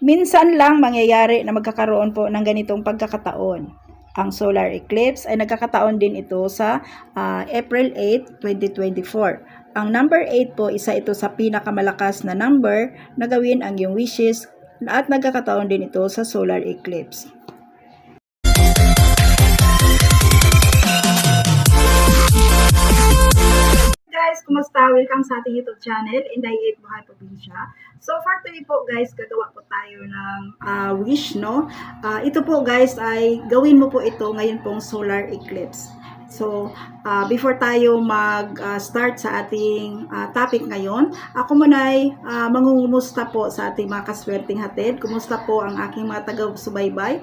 Minsan lang mangyayari na magkakaroon po ng ganitong pagkakataon. Ang solar eclipse ay nagkakataon din ito sa ah, April 8, 2024. Ang number 8 po, isa ito sa pinakamalakas na number na gawin ang iyong wishes at nagkakataon din ito sa solar eclipse. Kumusta? Welcome sa ating YouTube channel, Inday 8 Buhay Probinsya. So for today po guys, gagawa po tayo ng ah, wish, no? Ah, ito po guys ay gawin mo po ito ngayon pong solar eclipse. So, ah, before tayo mag-start sa ating ah, topic ngayon, ako muna ay ah, mangungumusta po sa ating mga kaswerteng hatid. Kumusta po ang aking mga taga-subaybay?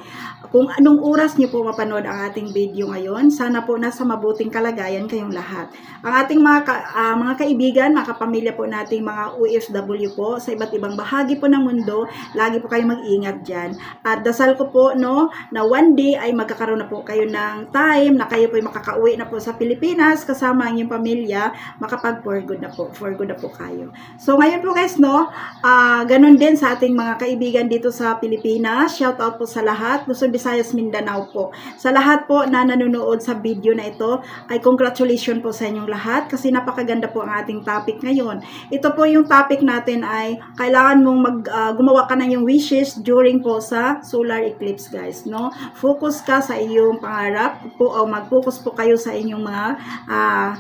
Kung anong oras niyo po mapanood ang ating video ngayon, sana po nasa mabuting kalagayan kayong lahat. Ang ating mga, ka- ah, mga kaibigan, mga kapamilya po nating mga OFW po sa iba't ibang bahagi po ng mundo, lagi po kayong mag-ingat dyan. At dasal ko po, no, na one day ay magkakaroon na po kayo ng time na kayo po ay makakauwi na po sa Pilipinas kasama ang inyong pamilya, makapag for good na po, for good na po kayo. So ngayon po guys, no, ah ganun din sa ating mga kaibigan dito sa Pilipinas. Shout out po sa lahat, Luzon, Visayas, Mindanao po. Sa lahat po na nanonood sa video na ito, ay congratulations po sa inyong lahat kasi napakaganda po ang ating topic ngayon. Ito po yung topic natin ay kailangan mong mag, ah, gumawa ka ng yung wishes during po sa solar eclipse guys, no? Focus ka sa iyong pangarap po o mag-focus po kayo sa inyong mga ah,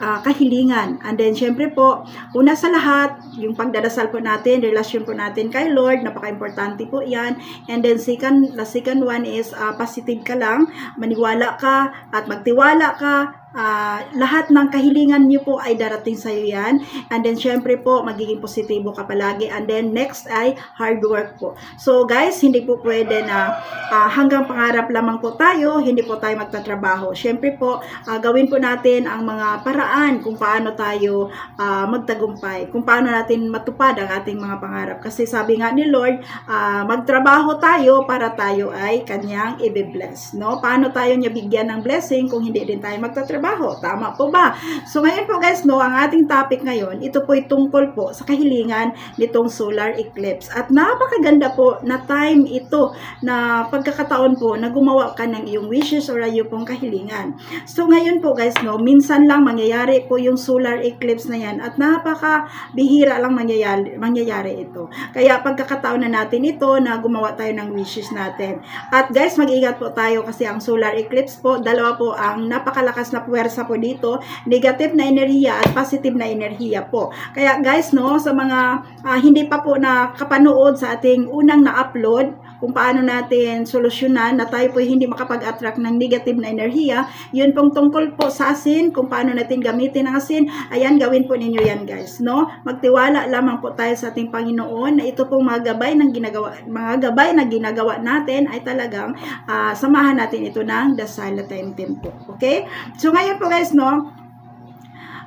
ah, kahilingan. And then, syempre po, una sa lahat, yung pagdadasal po natin, relasyon po natin kay Lord, napaka-importante po yan. And then, second, the second one is, ah, positive ka lang, maniwala ka, at magtiwala ka, Ah, lahat ng kahilingan niyo po ay darating sa iyo yan. And then, syempre po, magiging positibo ka palagi. And then, next ay hard work po. So, guys, hindi po pwede na ah, hanggang pangarap lamang po tayo, hindi po tayo magtatrabaho. Syempre po, ah, gawin po natin ang mga paraan kung paano tayo ah, magtagumpay, kung paano natin matupad ang ating mga pangarap. Kasi sabi nga ni Lord, ah, magtrabaho tayo para tayo ay kanyang i-bless. No? Paano tayo niya bigyan ng blessing kung hindi din tayo magtatrabaho? Tama po ba? So ngayon po guys, no, ang ating topic ngayon, ito po ay tungkol po sa kahilingan nitong solar eclipse. At napakaganda po na time ito na pagkakataon po na gumawa ka ng iyong wishes or iyong pong kahilingan. So ngayon po guys, no, minsan lang mangyayari po yung solar eclipse na yan at napaka bihira lang mangyayari, mangyayari ito. Kaya pagkakataon na natin ito na gumawa tayo ng wishes natin. At guys, mag-ingat po tayo kasi ang solar eclipse po, dalawa po ang napakalakas na puwersa po dito, negative na enerhiya at positive na enerhiya po. Kaya guys, no, sa mga ah, hindi pa po nakapanood sa ating unang na-upload, kung paano natin solusyonan na tayo po hindi makapag-attract ng negative na enerhiya, yun pong tungkol po sa asin, kung paano natin gamitin ang asin, ayan, gawin po ninyo yan guys, no? Magtiwala lamang po tayo sa ating Panginoon na ito pong mga gabay ng ginagawa, mga gabay na ginagawa natin ay talagang ah, samahan natin ito ng dasal at time tempo. Okay? So ngayon po guys, no,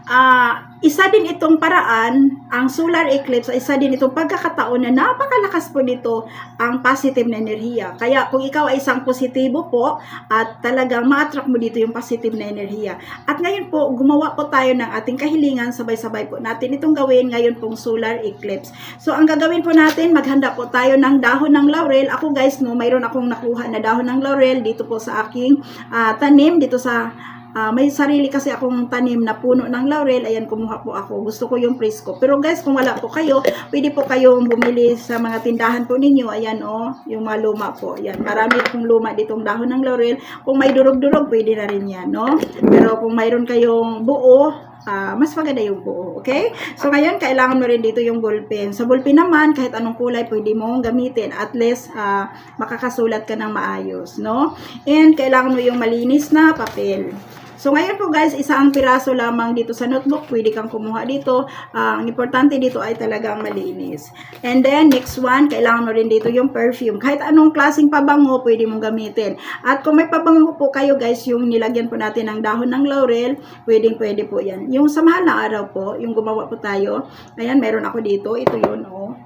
Ah, isa din itong paraan, ang solar eclipse, isa din itong pagkakataon na napakalakas po nito ang positive na enerhiya. Kaya kung ikaw ay isang positibo po at talagang ma-attract mo dito yung positive na enerhiya. At ngayon po, gumawa po tayo ng ating kahilingan, sabay-sabay po natin itong gawin ngayon pong solar eclipse. So ang gagawin po natin, maghanda po tayo ng dahon ng laurel. Ako guys, no, mayroon akong nakuha na dahon ng laurel dito po sa aking ah, tanim, dito sa Ah, may sarili kasi akong tanim na puno ng laurel. Ayan, kumuha po ako. Gusto ko yung presko. Pero guys, kung wala po kayo, pwede po kayong bumili sa mga tindahan po ninyo. Ayan, oh, yung mga luma po. Ayan, marami akong luma ditong dahon ng laurel. Kung may durog-durog, pwede na rin yan, no? Pero kung mayroon kayong buo, ah, mas maganda yung buo, okay? So ngayon, kailangan mo rin dito yung ballpen. Sa ballpen naman, kahit anong kulay, pwede mong gamitin. At least, ah, makakasulat ka ng maayos, no? And kailangan mo yung malinis na papel. So ngayon po guys, isang piraso lamang dito sa notebook, pwede kang kumuha dito. Ah, ang importante dito ay talagang malinis. And then next one, kailangan mo rin dito yung perfume. Kahit anong klaseng pabango, pwede mong gamitin. At kung may pabango po kayo guys, yung nilagyan po natin ng dahon ng laurel, pwedeng pwede po yan. Yung sa mahal na araw po, yung gumawa po tayo, ayan, meron ako dito, ito yun, oh.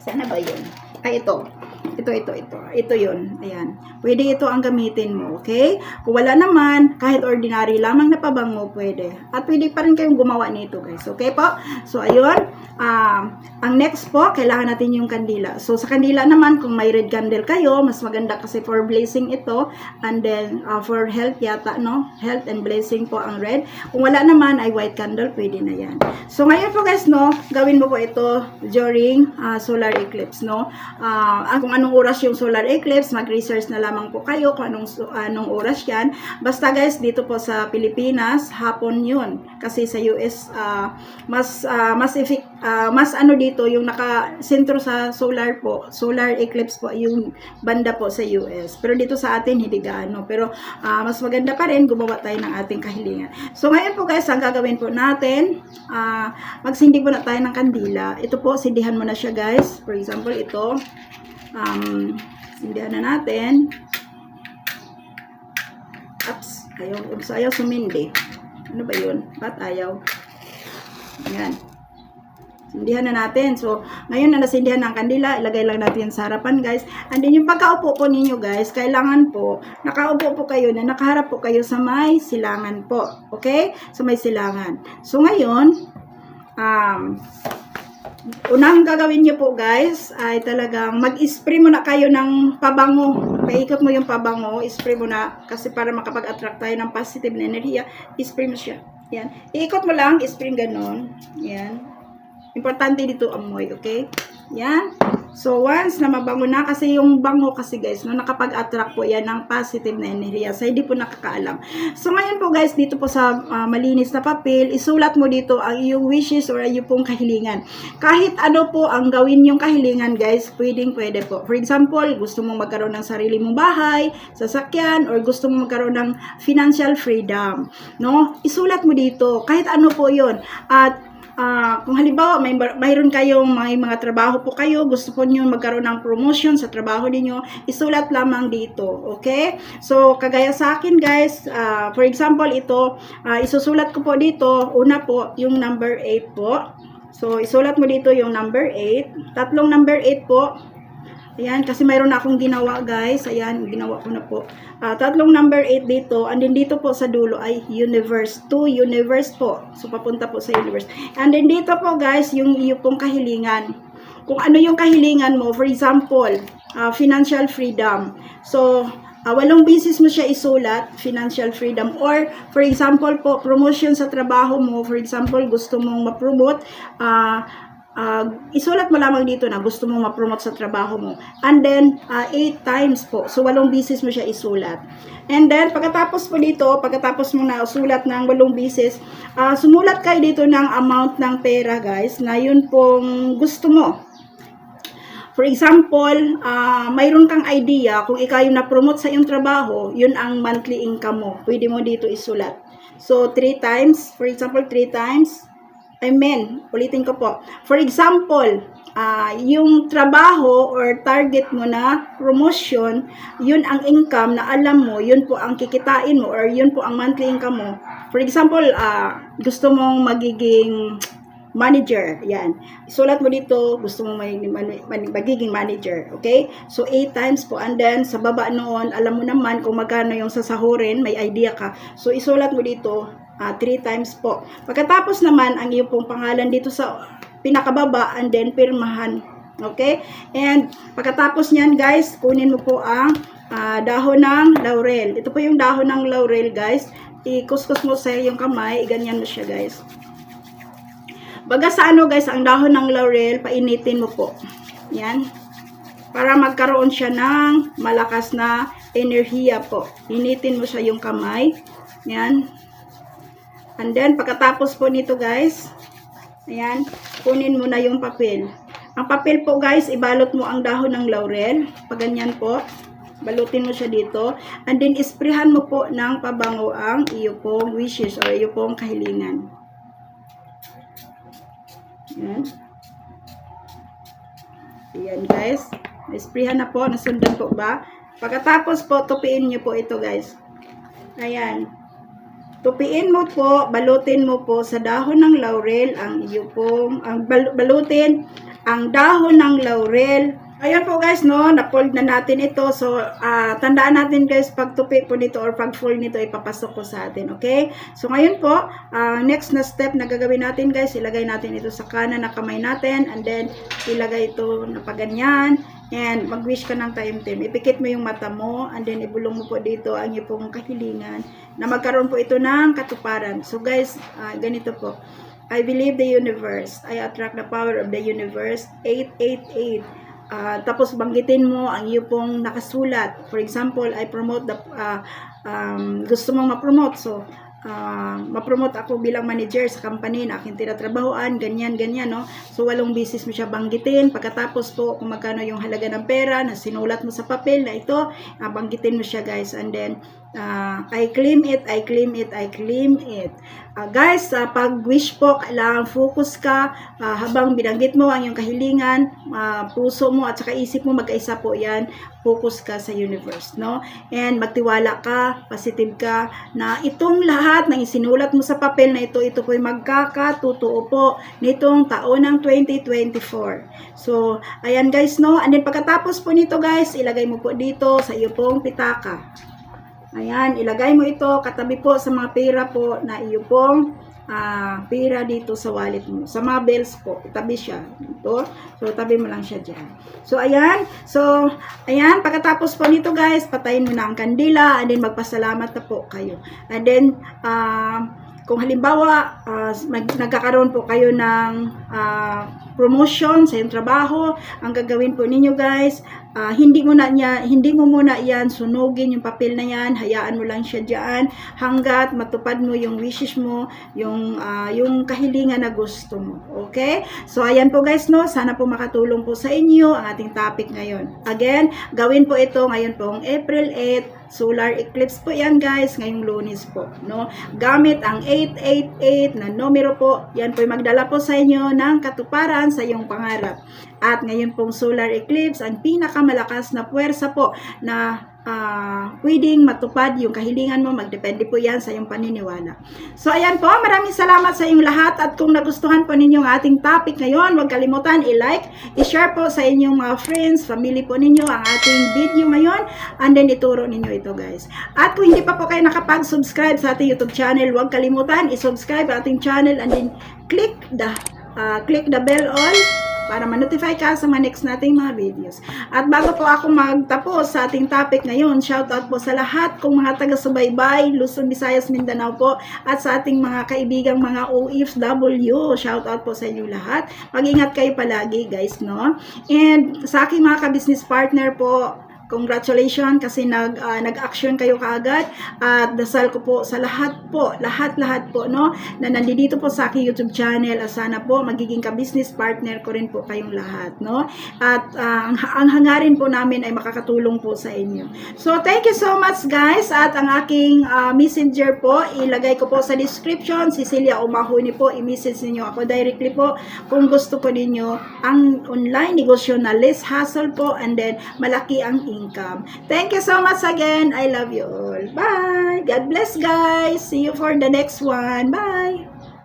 Sana ba yun? Ay, ito. Ito, ito, ito. Ito yun. Ayan. Pwede ito ang gamitin mo, okay? Kung wala naman, kahit ordinary lamang na pabango, pwede. At pwede pa rin kayong gumawa nito, guys. Okay po? So, ayun. Um, ang next po, kailangan natin yung kandila. So, sa kandila naman, kung may red candle kayo, mas maganda kasi for blessing ito. And then, uh, for health yata, no? Health and blessing po ang red. Kung wala naman, ay white candle, pwede na yan. So, ngayon po guys, no? Gawin mo po ito during uh, solar eclipse, no? Uh, kung anong oras yung solar eclipse, mag-research na lamang po kayo kung anong, anong oras yan. Basta guys, dito po sa Pilipinas, hapon yun. Kasi sa US, uh, mas, uh, mas uh, mas ano dito, yung naka-sentro sa solar po, solar eclipse po, yung banda po sa US. Pero dito sa atin, hindi gaano. Pero uh, mas maganda pa rin, gumawa tayo ng ating kahilingan. So ngayon po guys, ang gagawin po natin, uh, magsindi po na tayo ng kandila. Ito po, sindihan mo na siya guys. For example, ito, um, sindihan na natin. Ups, ayaw, ups, ayaw sumindi. Ano ba yun? Ba't ayaw? Ayan. Sindihan na natin. So, ngayon na nasindihan ng kandila, ilagay lang natin sa harapan, guys. And then, yung pagkaupo po ninyo, guys, kailangan po, nakaupo po kayo na nakaharap po kayo sa may silangan po. Okay? Sa may silangan. So, ngayon, um, unang gagawin nyo po guys ay talagang mag-spray muna kayo ng pabango. Paikot mo yung pabango, spray mo na kasi para makapag-attract tayo ng positive na enerhiya, spray mo siya. Yan. Iikot mo lang, spray ganon. Yan. Importante dito amoy, okay? Yan. So, once na mabango na, kasi yung bango kasi guys, no, nakapag-attract po yan ng positive na enerhiya. So, hindi po nakakaalam. So, ngayon po guys, dito po sa uh, malinis na papel, isulat mo dito ang iyong wishes or yung pong kahilingan. Kahit ano po ang gawin yung kahilingan guys, pwedeng pwede po. For example, gusto mong magkaroon ng sarili mong bahay, sasakyan, or gusto mong magkaroon ng financial freedom. No? Isulat mo dito. Kahit ano po yon At uh, kung halimbawa may mayroon kayong may mga trabaho po kayo, gusto po niyo magkaroon ng promotion sa trabaho niyo, isulat lamang dito, okay? So kagaya sa akin guys, uh, for example ito, uh, isusulat ko po dito, una po yung number 8 po. So isulat mo dito yung number 8, tatlong number 8 po. Ayan, kasi mayroon na akong ginawa guys. Ayan, ginawa ko na po. Uh, tatlong number 8 dito. And then dito po sa dulo ay universe. 2 universe po. So papunta po sa universe. And then dito po guys, yung iyo pong kahilingan. Kung ano yung kahilingan mo, for example, uh, financial freedom. So, uh, walong business mo siya isulat, financial freedom. Or, for example po, promotion sa trabaho mo. For example, gusto mong ma-promote, uh, uh, isulat mo lamang dito na gusto mong ma-promote sa trabaho mo. And then, uh, 8 times po. So, walong bisis mo siya isulat. And then, pagkatapos po dito, pagkatapos mo na usulat ng walong bisis, uh, sumulat kayo dito ng amount ng pera, guys, na yun pong gusto mo. For example, uh, mayroon kang idea, kung ikaw yung na-promote sa iyong trabaho, yun ang monthly income mo. Pwede mo dito isulat. So, 3 times, for example, 3 times, Amen. Ulitin ko po. For example, uh, yung trabaho or target mo na promotion, yun ang income na alam mo, yun po ang kikitain mo or yun po ang monthly income mo. For example, uh, gusto mong magiging manager, yan. Isulat mo dito, gusto mong may, magiging manager, okay? So, 8 times po. And then, sa baba noon, alam mo naman kung magkano yung sasahurin, may idea ka. So, isulat mo dito, uh, three times po. Pagkatapos naman, ang iyong pong pangalan dito sa pinakababa and then pirmahan. Okay? And pagkatapos niyan guys, kunin mo po ang uh, dahon ng laurel. Ito po yung dahon ng laurel guys. Ikuskus mo sa iyong kamay, ganyan mo siya guys. Baga sa ano guys, ang dahon ng laurel, painitin mo po. Yan. Para magkaroon siya ng malakas na enerhiya po. Initin mo siya yung kamay. Yan. And then, pagkatapos po nito guys, ayan, kunin mo na yung papel. Ang papel po guys, ibalot mo ang dahon ng laurel. Pag ganyan po, balutin mo siya dito. And then, isprehan mo po ng pabango ang iyo pong wishes or iyo pong kahilingan. Ayan. Ayan guys. Isprehan na po. Nasundan po ba? Pagkatapos po, tupiin nyo po ito guys. Ayan. Tupiin mo po, balutin mo po sa dahon ng laurel ang iyo pong, ang balutin ang dahon ng laurel Ayan po guys, no, na-fold na natin ito. So, ah, tandaan natin guys, pag tupi po nito or pag fold nito, ipapasok po sa atin, okay? So, ngayon po, ang next na step na gagawin natin guys, ilagay natin ito sa kanan na kamay natin and then ilagay ito na paganyan and mag-wish ka ng time team. Ipikit mo yung mata mo and then ibulong mo po dito ang iyong kahilingan na magkaroon po ito ng katuparan. So guys, ah, ganito po. I believe the universe. I attract the power of the universe. 888. Ah, tapos banggitin mo ang iyo pong nakasulat. For example, I promote the ah, um, gusto mong ma-promote. So, ah, ma-promote ako bilang manager sa company na aking tinatrabahoan, ganyan, ganyan, no? So, walong business mo siya banggitin. Pagkatapos po, kung magkano yung halaga ng pera na sinulat mo sa papel na ito, ah, banggitin mo siya, guys. And then, ah, I claim it, I claim it, I claim it. Ah, guys, sa pag-wish po, kailangan focus ka ah, habang binanggit mo ang iyong kahilingan, ah, puso mo at saka isip mo magkaisa po yan, focus ka sa universe, no? And magtiwala ka, positive ka, na itong lahat ng isinulat mo sa papel na ito, ito po'y magkakatotoo po nitong taon ng 2024. So, ayan guys, no? And then pagkatapos po nito guys, ilagay mo po dito sa iyo pong pitaka. Ayan, ilagay mo ito katabi po sa mga pera po na iyo pong ah, pera dito sa wallet mo. Sa mga bills po, itabi siya dito. So, tabi mo lang siya dyan. So, ayan. So, ayan. Pagkatapos po nito guys, patayin mo na ang kandila and then magpasalamat na po kayo. And then, ah, kung halimbawa, mag, nagkakaroon po kayo ng ah, promotion sa iyong trabaho, ang gagawin po ninyo guys, ah, hindi mo na niya, hindi mo muna yan sunugin yung papel na yan, hayaan mo lang siya diyan hanggat matupad mo yung wishes mo, yung ah, yung kahilingan na gusto mo. Okay? So ayan po guys no, sana po makatulong po sa inyo ang ating topic ngayon. Again, gawin po ito ngayon pong April 8 Solar eclipse po yan guys, ngayong lunes po. No? Gamit ang 888 na numero po, yan po magdala po sa inyo ng katuparan sa iyong pangarap. At ngayon pong solar eclipse, ang pinakamalakas na puwersa po na ah, pwedeng matupad yung kahilingan mo, magdepende po yan sa iyong paniniwala. So ayan po, maraming salamat sa inyong lahat at kung nagustuhan po ninyo ang ating topic ngayon, huwag kalimutan i-like, i-share po sa inyong mga friends, family po ninyo ang ating video ngayon and then ituro ninyo ito guys. At kung hindi pa po kayo nakapag-subscribe sa ating YouTube channel, huwag kalimutan i-subscribe ating channel and then click the ah, click the bell all para ma-notify ka sa mga next nating mga videos. At bago po ako magtapos sa ating topic ngayon, shout out po sa lahat kong mga taga-subaybay, Luzon, Visayas, Mindanao po, at sa ating mga kaibigang mga OFW. Shout out po sa inyo lahat. Mag-ingat kayo palagi, guys, no? And sa aking mga ka-business partner po, Congratulations kasi nag ah, nag-action kayo kaagad at dasal ko po sa lahat po, lahat-lahat po no na nandito po sa aking YouTube channel sana po magiging ka-business partner ko rin po kayong lahat no. At ah, ang, ang hangarin po namin ay makakatulong po sa inyo. So thank you so much guys at ang aking ah, messenger po ilagay ko po sa description Cecilia Umahuni po i-message niyo ako directly po kung gusto po ninyo ang online negosyo na less hassle po and then malaki ang income. Thank you so much again. I love you all. Bye. God bless guys. See you for the next one. Bye.